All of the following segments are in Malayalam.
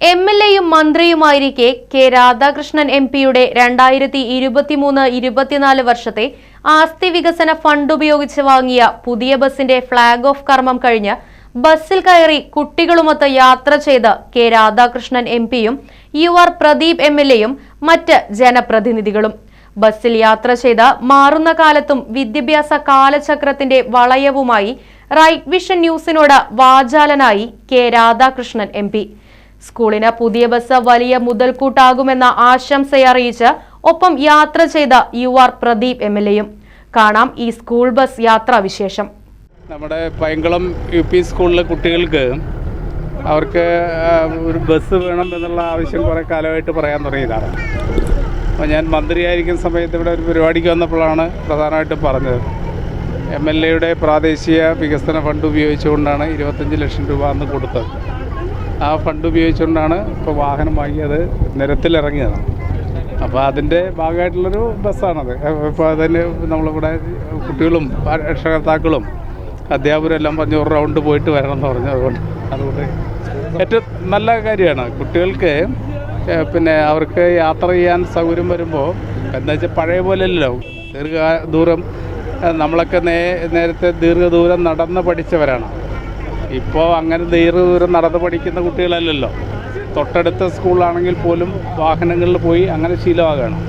M L എയും മന്ത്രിയുമായിരിക്കെ കെ രാധാകൃഷ്ണൻ എം പിയുടെ രണ്ടായിരത്തി ഇരുപത്തിമൂന്ന് ഇരുപത്തിനാല് വർഷത്തെ ആസ്തി വികസന ഫണ്ട് ഉപയോഗിച്ച് വാങ്ങിയ പുതിയ ബസിന്റെ ഫ്ളാഗ് ഓഫ് കർമ്മം കഴിഞ്ഞ് ബസ്സിൽ കയറി കുട്ടികളുമൊത്ത് യാത്ര ചെയ്ത് കെ രാധാകൃഷ്ണൻ എം പിയും U R Pradeep M L എയും മറ്റ് ജനപ്രതിനിധികളും. ബസ്സിൽ യാത്ര ചെയ്ത് മാറുന്ന കാലത്തും വിദ്യാഭ്യാസ കാലചക്രത്തിന്റെ വളയവുമായി റൈറ്റ് വിഷൻ ന്യൂസിനോട് വാചാലനായി കെ രാധാകൃഷ്ണൻ എം സ്കൂളിന് പുതിയ ബസ് വലിയ മുതൽക്കൂട്ടാകുമെന്ന ആശംസയറിയിച്ച് ഒപ്പം യാത്ര ചെയ്ത U R Pradeep M L എയും. കാണാം ഈ സ്കൂൾ ബസ് യാത്രാ വിശേഷം. നമ്മുടെ പൈങ്കുളം യു പി സ്കൂളിലെ കുട്ടികൾക്ക് അവർക്ക് ഒരു ബസ് വേണം എന്നുള്ള ആവശ്യം കുറേ കാലമായിട്ട് പറയാൻ തുടങ്ങിയതാണ്. അപ്പോൾ ഞാൻ മന്ത്രിയായിരിക്കുന്ന സമയത്ത് ഇവിടെ ഒരു പരിപാടിക്ക് വന്നപ്പോഴാണ് പ്രധാനമായിട്ടും പറഞ്ഞത്. എം എൽ എയുടെ പ്രാദേശിക വികസന ഫണ്ട് ഉപയോഗിച്ചുകൊണ്ടാണ് ഇരുപത്തഞ്ച് ലക്ഷം രൂപ അന്ന് കൊടുത്തത്. ആ ഫണ്ട് ഉപയോഗിച്ചുകൊണ്ടാണ് ഇപ്പോൾ വാഹനം വാങ്ങിയത്. നിരത്തിലിറങ്ങിയത് അപ്പോൾ അതിന്റെ ഭാഗമായിട്ടുള്ളൊരു ബസ്സാണത്. ഇപ്പോൾ അതിന് നമ്മളിവിടെ കുട്ടികളും രക്ഷകർത്താക്കളും അധ്യാപകരും എല്ലാം പറഞ്ഞു ഒരു റൗണ്ട് പോയിട്ട് വരണം എന്ന് പറഞ്ഞു. അതുകൊണ്ട് അതുകൊണ്ട് ഏറ്റവും നല്ല കാര്യമാണ് കുട്ടികൾക്ക് പിന്നെ അവർക്ക് യാത്ര ചെയ്യാൻ സൗകര്യം വരുമ്പോൾ എന്താ വെച്ചാൽ പഴയ പോലെ അല്ലല്ലോ ദീർഘ ദൂരം നമ്മളൊക്കെ നേ നേരത്തെ ദീർഘദൂരം നടന്ന് പഠിച്ചവരാണ്. ഇപ്പോൾ അങ്ങനെ ദീർഘദൂരം നടന്ന് പഠിക്കുന്ന കുട്ടികളല്ലല്ലോ. തൊട്ടടുത്ത സ്കൂളാണെങ്കിൽ പോലും വാഹനങ്ങളിൽ പോയി അങ്ങനെ ശീലമാകണം.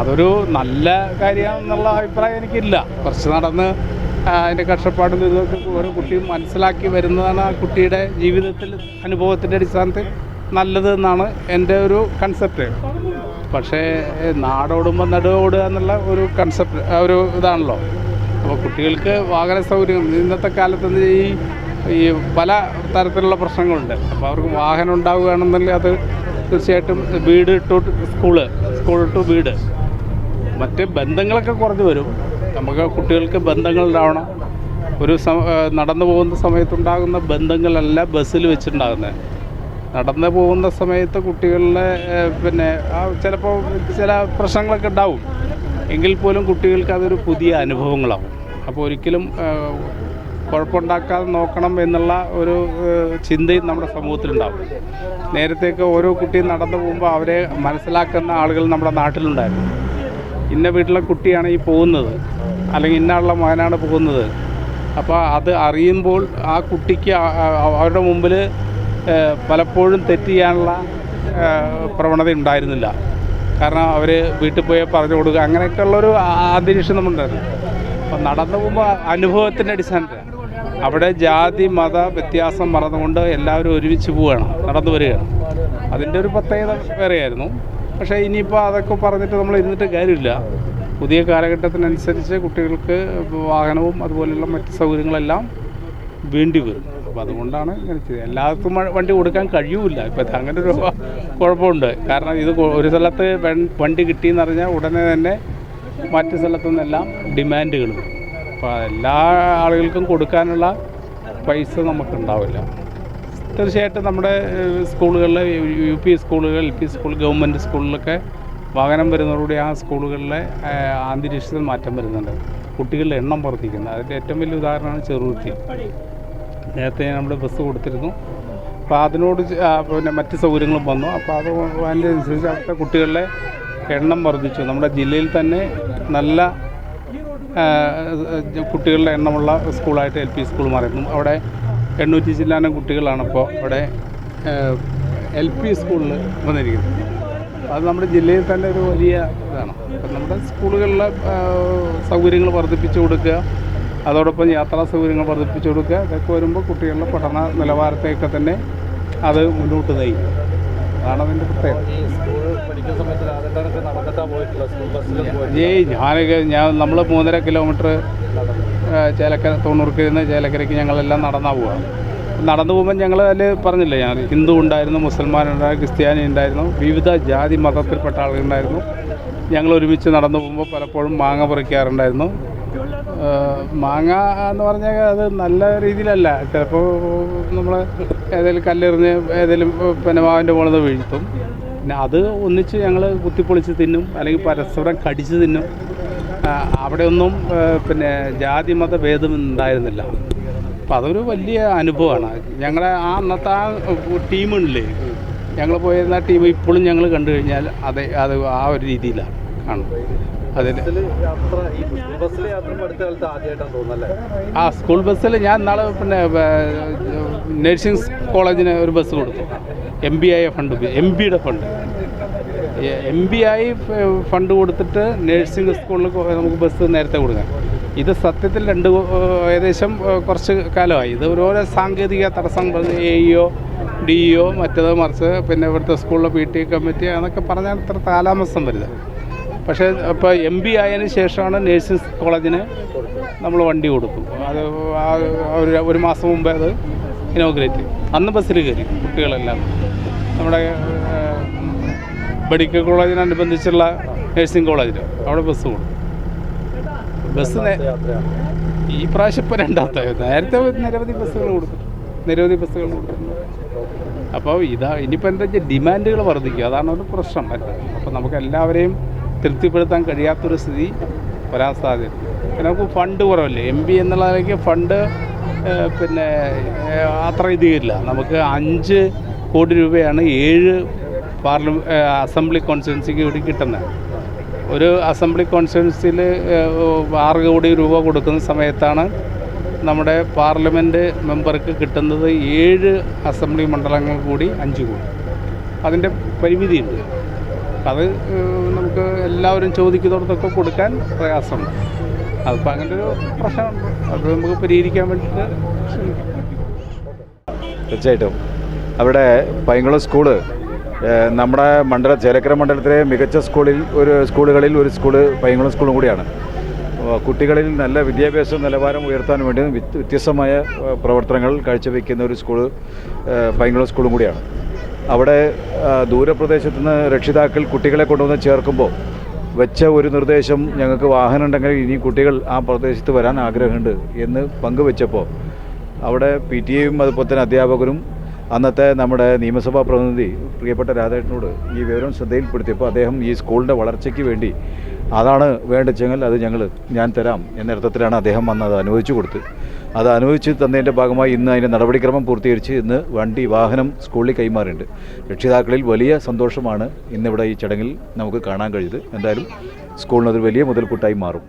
അതൊരു നല്ല കാര്യമാണെന്നുള്ള അഭിപ്രായം എനിക്കില്ല. കുറച്ച് നടന്ന് അതിന്റെ കഷ്ടപ്പാടും ഇതൊക്കെ ഓരോ കുട്ടിയും മനസ്സിലാക്കി വരുന്നതാണ് ആ കുട്ടിയുടെ ജീവിതത്തിൽ അനുഭവത്തിന്റെ അടിസ്ഥാനത്തിൽ നല്ലതെന്നാണ് എന്റെ ഒരു കൺസെപ്റ്റ് പക്ഷേ നാടോടുമ്പോൾ നടുവോടുക എന്നുള്ള ഒരു കൺസെപ്റ്റ് ഒരു ഇതാണല്ലോ. അപ്പോൾ കുട്ടികൾക്ക് വാഹന സൗകര്യം ഇന്നത്തെ കാലത്ത് ഈ ഈ പല തരത്തിലുള്ള പ്രശ്നങ്ങളുണ്ട്. അപ്പോൾ അവർക്ക് വാഹനം ഉണ്ടാവുകയാണെന്നുണ്ടെങ്കിൽ അത് തീർച്ചയായിട്ടും വീട് ടു സ്കൂൾ സ്കൂൾ ടു വീട്. മറ്റ് ബന്ധങ്ങളൊക്കെ കുറഞ്ഞു വരും. നമുക്ക് കുട്ടികൾക്ക് ബന്ധങ്ങൾ ഉണ്ടാവണം. ഒരു നടന്നു പോകുന്ന സമയത്തുണ്ടാകുന്ന ബന്ധങ്ങളല്ല ബസ്സിൽ വെച്ചിട്ടുണ്ടാകുന്നത് നടന്നു പോകുന്ന സമയത്ത് കുട്ടികളിലെ പിന്നെ ചിലപ്പോൾ ചില പ്രശ്നങ്ങളൊക്കെ ഉണ്ടാവും. എങ്കിൽ പോലും കുട്ടികൾക്ക് അതൊരു പുതിയ അനുഭവങ്ങളാവും. അപ്പോൾ ഒരിക്കലും കുഴപ്പമുണ്ടാക്കാതെ നോക്കണം എന്നുള്ള ഒരു ചിന്തയും നമ്മുടെ സമൂഹത്തിലുണ്ടാവും. നേരത്തേക്ക് ഓരോ കുട്ടിയും നടന്നു പോകുമ്പോൾ അവരെ മനസ്സിലാക്കുന്ന ആളുകൾ നമ്മുടെ നാട്ടിലുണ്ടായിരുന്നു. ഇന്ന വീട്ടിലെ കുട്ടിയാണ് ഈ പോകുന്നത് അല്ലെങ്കിൽ ഇന്ന ആളുടെ മകനാണ് പോകുന്നത്. അപ്പോൾ അത് അറിയുമ്പോൾ ആ കുട്ടിക്ക് അവരുടെ മുമ്പിൽ പലപ്പോഴും തെറ്റ് ചെയ്യാനുള്ള പ്രവണത ഉണ്ടായിരുന്നില്ല. കാരണം അവർ വീട്ടിൽ പോയി പറഞ്ഞു കൊടുക്കുക അങ്ങനെയൊക്കെയുള്ളൊരു അന്തരീക്ഷം നമ്മളുണ്ടായിരുന്നു. അപ്പം നടന്നു പോകുമ്പോൾ അനുഭവത്തിന്റെ അടിസ്ഥാനത്തിൽ അവിടെ ജാതി മത വ്യത്യാസം മറന്നുകൊണ്ട് എല്ലാവരും ഒരുമിച്ച് പോവുകയാണ് നടന്നു വരികയാണ്. അതിന്റെ ഒരു പ്രത്യേകത വേറെയായിരുന്നു. പക്ഷേ ഇനിയിപ്പോൾ അതൊക്കെ പറഞ്ഞിട്ട് നമ്മൾ ഇരുന്നിട്ട് കാര്യമില്ല. പുതിയ കാലഘട്ടത്തിനനുസരിച്ച് കുട്ടികൾക്ക് വാഹനവും അതുപോലെയുള്ള മറ്റ് സൗകര്യങ്ങളെല്ലാം വേണ്ടി വരും. അപ്പോൾ അതുകൊണ്ടാണ് ഇങ്ങനെ എല്ലാവർക്കും വണ്ടി കൊടുക്കാൻ കഴിയൂല ഇപ്പം അങ്ങനെ ഒരു കുഴപ്പമുണ്ട്. കാരണം ഇത് ഒരു സ്ഥലത്ത് വണ്ടി കിട്ടിയെന്ന് അറിഞ്ഞാൽ ഉടനെ തന്നെ മറ്റു സ്ഥലത്തു നിന്നെല്ലാം ഡിമാൻഡുകൾ അപ്പോൾ എല്ലാ ആളുകൾക്കും കൊടുക്കാനുള്ള പൈസ നമുക്കുണ്ടാവില്ല. തീർച്ചയായിട്ടും നമ്മുടെ സ്കൂളുകളിൽ യു പി സ്കൂളുകൾ എൽ പി സ്കൂൾ ഗവൺമെന്റ് സ്കൂളിലൊക്കെ വാഹനം വരുന്നതോടുകൂടി ആ സ്കൂളുകളിലെ അന്തരീക്ഷത്തിൽ മാറ്റം വരുന്നുണ്ട്. കുട്ടികളുടെ എണ്ണം വർദ്ധിക്കുന്നത് അതിന്റെ ഏറ്റവും വലിയ ഉദാഹരണമാണ് ചെറുകുത്തി നേരത്തെ നമ്മൾ ബസ് കൊടുത്തിരുന്നു. അപ്പോൾ അതിനോട് പിന്നെ മറ്റ് സൗകര്യങ്ങളും വന്നു. അപ്പോൾ അത് അതിന്റെ അനുസരിച്ച് അവിടുത്തെ കുട്ടികളുടെ എണ്ണം വർദ്ധിച്ചു. നമ്മുടെ ജില്ലയിൽ തന്നെ നല്ല കുട്ടികളുടെ എണ്ണമുള്ള സ്കൂളായിട്ട് എൽ പി സ്കൂൾ മാറിയിരുന്നു. അവിടെ എണ്ണൂറ്റി ചില്ലാനം കുട്ടികളാണ് ഇപ്പോൾ അവിടെ എൽ പി സ്കൂളിൽ വന്നിരിക്കുന്നത്. അത് നമ്മുടെ ജില്ലയിൽ തന്നെ ഒരു വലിയ ഇതാണ്. നമ്മുടെ സ്കൂളുകളിലെ സൗകര്യങ്ങൾ വർദ്ധിപ്പിച്ചു കൊടുക്കുക അതോടൊപ്പം യാത്രാ സൗകര്യങ്ങൾ വർദ്ധിപ്പിച്ചു കൊടുക്കുക ഇതൊക്കെ വരുമ്പോൾ കുട്ടികളുടെ പഠന നിലവാരത്തെയൊക്കെ തന്നെ അത് മുന്നോട്ട് നയിക്കും. അതാണ് അതിന്റെ പ്രത്യേകത? ഏയ് ഞാനൊക്കെ ഞാൻ നമ്മൾ മൂന്നര കിലോമീറ്റർ ചേലക്കര തൊണ്ണൂർക്ക് നിന്ന് ചേലക്കരയ്ക്ക് ഞങ്ങളെല്ലാം നടന്നാ പോവുക നടന്നു പോകുമ്പോൾ ഞങ്ങൾ അതിൽ പറഞ്ഞില്ലേ ഞാൻ ഹിന്ദു ഉണ്ടായിരുന്നു മുസൽമാൻ ഉണ്ടായിരുന്നു ക്രിസ്ത്യാനി ഉണ്ടായിരുന്നു വിവിധ ജാതി മതത്തിൽപ്പെട്ട ആളുകളുണ്ടായിരുന്നു ഞങ്ങൾ ഒരുമിച്ച് നടന്നു പോകുമ്പോൾ പലപ്പോഴും മാങ്ങ പറിക്കാറുണ്ടായിരുന്നു. മാങ്ങ എന്ന് പറഞ്ഞാൽ അത് നല്ല രീതിയിലല്ല. ചിലപ്പോൾ നമ്മൾ ഏതെങ്കിലും കല്ലെറിഞ്ഞ് ഏതെങ്കിലും പിന്നെ മാവിന്റെ മുകളിൽ നിന്ന് വീഴ്ത്തും. പിന്നെ അത് ഒന്നിച്ച് ഞങ്ങൾ കുത്തിപ്പൊളിച്ച് തിന്നും അല്ലെങ്കിൽ പരസ്പരം കടിച്ച് തിന്നും. അവിടെയൊന്നും പിന്നെ ജാതി മത ഭേദം ഉണ്ടായിരുന്നില്ല. അപ്പം അതൊരു വലിയ അനുഭവമാണ്. ഞങ്ങളെ ആ അന്നത്തെ ആ ടീമുണ്ടല്ലേ ഞങ്ങൾ പോയിരുന്ന ടീം ഇപ്പോഴും ഞങ്ങൾ കണ്ടു കഴിഞ്ഞാൽ അതെ അത് ആ ഒരു രീതിയിലാണ് കാണും തോന്നുന്നല്ലേ? ആ സ്കൂൾ ബസ്സിൽ ഞാൻ നാളെ പിന്നെ നഴ്സിംഗ് കോളേജിന് ഒരു ബസ് കൊടുത്തു. M B I fund M ബിയുടെ fund. M B I fund കൊടുത്തിട്ട് നഴ്സിംഗ് സ്കൂളിൽ നമുക്ക് ബസ് നേരത്തെ കൊടുക്കാം. ഇത് സത്യത്തിൽ രണ്ട് ഏകദേശം കുറച്ച് കാലമായി. ഇത് ഓരോ സാങ്കേതിക തടസ്സം പറഞ്ഞ് എ ഇഒ ഡി ഇഒ മറ്റേത് മറിച്ച് പിന്നെ ഇവിടുത്തെ സ്കൂളിലെ പി ടി കമ്മിറ്റി എന്നൊക്കെ പറഞ്ഞാൽ ഇത്ര കാലാമസം വരുന്നത് പക്ഷേ ഇപ്പോൾ എം ബി ആയതിനു ശേഷമാണ് നേഴ്സിംഗ് കോളേജിന് നമ്മൾ വണ്ടി കൊടുക്കും. അത് ഒരു മാസം മുമ്പേ അത് ഇനോഗ്രേറ്റ് ചെയ്യും. അന്ന് ബസ്സിൽ കയറി കുട്ടികളെല്ലാം. നമ്മുടെ മെഡിക്കൽ കോളേജിനനുബന്ധിച്ചുള്ള നഴ്സിംഗ് കോളേജിൽ അവിടെ ബസ് കൊടുക്കും. ബസ് ഈ പ്രാവശ്യം ഇപ്പോൾ രണ്ടാമത്തെ. നേരത്തെ നിരവധി ബസ്സുകൾ കൊടുക്കും നിരവധി ബസ്സുകൾ കൊടുക്കുന്നു അപ്പോൾ ഇതാ ഇനിയിപ്പോൾ എന്താ വെച്ചാൽ ഡിമാൻഡുകൾ വർദ്ധിക്കും. അതാണ് ഒരു പ്രശ്നം. അപ്പോൾ നമുക്ക് എല്ലാവരെയും തൃപ്തിപ്പെടുത്താൻ കഴിയാത്തൊരു സ്ഥിതി വരാൻ സാധ്യത പിന്നെ നമുക്ക് ഫണ്ട് കുറവല്ലേ? എം പി എന്നുള്ളതിലേക്ക് ഫണ്ട് പിന്നെ അത്ര ഇതില്ല. നമുക്ക് അഞ്ച് കോടി രൂപയാണ് ഏഴ് പാർലമെ അസംബ്ലി കോൺസ്റ്റിറ്റ്യൻസിക്ക് കൂടി കിട്ടുന്നത്. ഒരു അസംബ്ലി കോൺസ്റ്റിറ്റ്യൻസിയിൽ ആറ് കോടി രൂപ കൊടുക്കുന്ന സമയത്താണ് നമ്മുടെ പാർലമെന്റ് മെമ്പർക്ക് കിട്ടുന്നത് ഏഴ് അസംബ്ലി മണ്ഡലങ്ങൾ കൂടി അഞ്ച് കോടി. അതിന്റെ പരിമിതിയുണ്ട്. അത് നമുക്ക് എല്ലാവരും ചോദിക്കുന്നിടത്തൊക്കെ കൊടുക്കാൻ പ്രയാസമുണ്ട്. അതിപ്പോൾ അങ്ങനെ ഒരു പ്രശ്നമുണ്ട്. അത് നമുക്ക് പരിഹരിക്കാൻ വേണ്ടിയിട്ട് തീർച്ചയായിട്ടും. അവിടെ പൈങ്കുളം സ്കൂൾ നമ്മുടെ മണ്ഡല ചേലക്കര മണ്ഡലത്തിലെ മികച്ച സ്കൂളിൽ ഒരു സ്കൂളുകളിൽ ഒരു സ്കൂൾ പൈങ്കുളം സ്കൂളും കൂടിയാണ്. കുട്ടികളിൽ നല്ല വിദ്യാഭ്യാസ നിലവാരം ഉയർത്താൻ വേണ്ടി വ്യത്യ- വ്യത്യസ്തമായ പ്രവർത്തനങ്ങൾ കാഴ്ചവെക്കുന്ന ഒരു സ്കൂൾ പൈങ്കുളം സ്കൂളും കൂടിയാണ്. അവിടെ ദൂരപ്രദേശത്തു നിന്ന് രക്ഷിതാക്കൾ കുട്ടികളെ കൊണ്ടുവന്ന് ചേർക്കുമ്പോൾ വെച്ച ഒരു നിർദ്ദേശം ഞങ്ങൾക്ക് വാഹനം ഉണ്ടെങ്കിൽ ഇനി കുട്ടികൾ ആ പ്രദേശത്ത് വരാൻ ആഗ്രഹമുണ്ട് എന്ന് പങ്കുവെച്ചപ്പോൾ അവിടെ പി ടി എയും അതുപോലെ തന്നെ അധ്യാപകരും അന്നത്തെ നമ്മുടെ നിയമസഭാ പ്രതിനിധി പ്രിയപ്പെട്ട രാധേട്ടനോട് ഈ വിവരം ശ്രദ്ധയിൽപ്പെടുത്തിയപ്പോൾ അദ്ദേഹം ഈ സ്കൂളിന്റെ വളർച്ചയ്ക്ക് വേണ്ടി അതാണ് വേണ്ടച്ചെങ്കിൽ അത് ഞങ്ങൾ ഞാൻ തരാം എന്നർത്ഥത്തിലാണ് അദ്ദേഹം വന്നത് അനുവദിച്ചു കൊടുത്ത്. അത് അനുവദിച്ച് തന്നതിന്റെ ഭാഗമായി ഇന്ന് അതിന്റെ നടപടിക്രമം പൂർത്തീകരിച്ച് ഇന്ന് വണ്ടി വാഹനം സ്കൂളിൽ കൈമാറിയിട്ടുണ്ട് രക്ഷിതാക്കളിൽ വലിയ സന്തോഷമാണ് ഇന്നിവിടെ ഈ ചടങ്ങിൽ നമുക്ക് കാണാൻ കഴിയുന്നത് എന്തായാലും സ്കൂളിനതൊരു വലിയ മുതൽക്കൂട്ടായി മാറും.